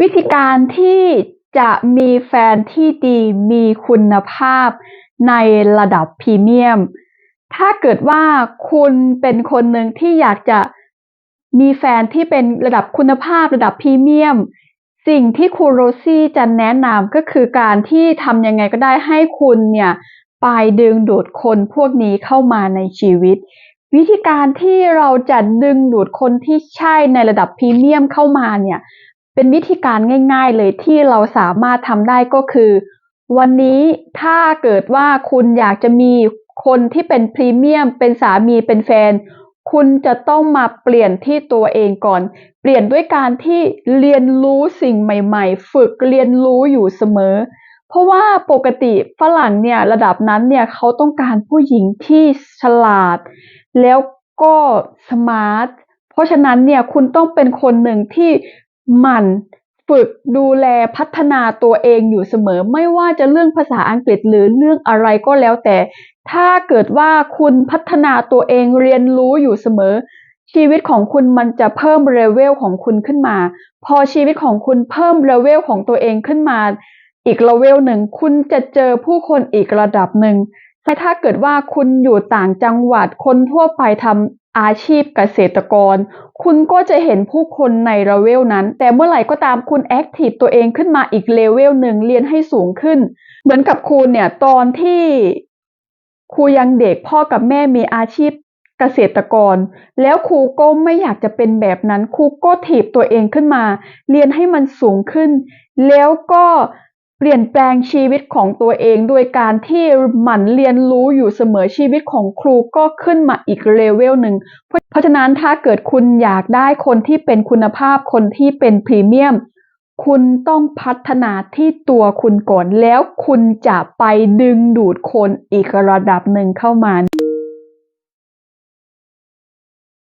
วิธีการที่จะมีแฟนที่ดีมีคุณภาพในระดับพรีเมียม ถ้าเกิดว่าคุณเป็นคนหนึ่งที่อยากจะมีแฟนที่เป็นระดับคุณภาพระดับพรีเมียม สิ่งที่ครูโรซี่จะแนะนำก็คือการที่ทำยังไงก็ได้ให้คุณเนี่ยไปดึงดูดคนพวกนี้เข้ามาในชีวิต วิธีการที่เราจะดึงดูดคนที่ใช่ในระดับพรีเมียมเข้ามาเนี่ย เป็นวิธีการง่าย ๆ เลยที่เราสามารถทำได้ก็คือ วันนี้ถ้าเกิดว่าคุณอยากจะมีคนที่เป็นพรีเมียม เป็นสามีเป็นแฟน คุณจะต้องมาเปลี่ยนที่ตัวเองก่อน เปลี่ยนด้วยการที่เรียนรู้สิ่งใหม่ ๆ ฝึกเรียนรู้อยู่เสมอ เพราะว่าปกติฝรั่งเนี่ยระดับนั้นเนี่ยเขาต้องการผู้หญิงที่ฉลาด แล้วก็สมาร์ทเพราะฉะนั้นเนี่ยคุณต้องเป็นคนหนึ่งที่ มั่นฝึกดูแลพัฒนาตัวเองอยู่เสมอ ไม่ว่าจะเรื่องภาษาอังกฤษหรือเรื่องอะไรก็แล้วแต่ ถ้าเกิดว่าคุณพัฒนาตัวเองเรียนรู้อยู่เสมอ ชีวิตของคุณมันจะเพิ่มเลเวลของคุณขึ้นมา พอชีวิตของคุณเพิ่มเลเวลของตัวเองขึ้นมา อีกเลเวลหนึ่งคุณจะเจอผู้คนอีกระดับหนึ่งแต่ถ้าเกิดว่าคุณอยู่ต่างจังหวัดคนทั่วไปทำ อาชีพเกษตรกร คุณก็จะเห็นผู้คนในเลเวลนั้น แต่เมื่อไหร่ก็ตามคุณแอคทีฟตัวเองขึ้นมาอีกเลเวลหนึ่งเรียนให้สูงขึ้น เหมือนกับครูเนี่ยตอนที่ครูยังเด็กพ่อกับแม่มีอาชีพเกษตรกร แล้วครูก็ไม่อยากจะเป็นแบบนั้นครูก็ถีบตัวเองขึ้นมา เรียนให้มันสูงขึ้น แล้วก็ เปลี่ยนแปลงชีวิตของตัวเองโดยการที่หมั่นเรียนรู้อยู่เสมอชีวิตของครูก็ขึ้นมาอีกเลเวลหนึ่งเพราะเพราะฉะนั้นถ้าเกิดคุณอยากได้คนที่เป็นคุณภาพคนที่เป็นพรีเมียม คุณต้องพัฒนาที่ตัวคุณก่อนแล้วคุณจะไปดึงดูดคนอีกระดับหนึ่งเข้ามา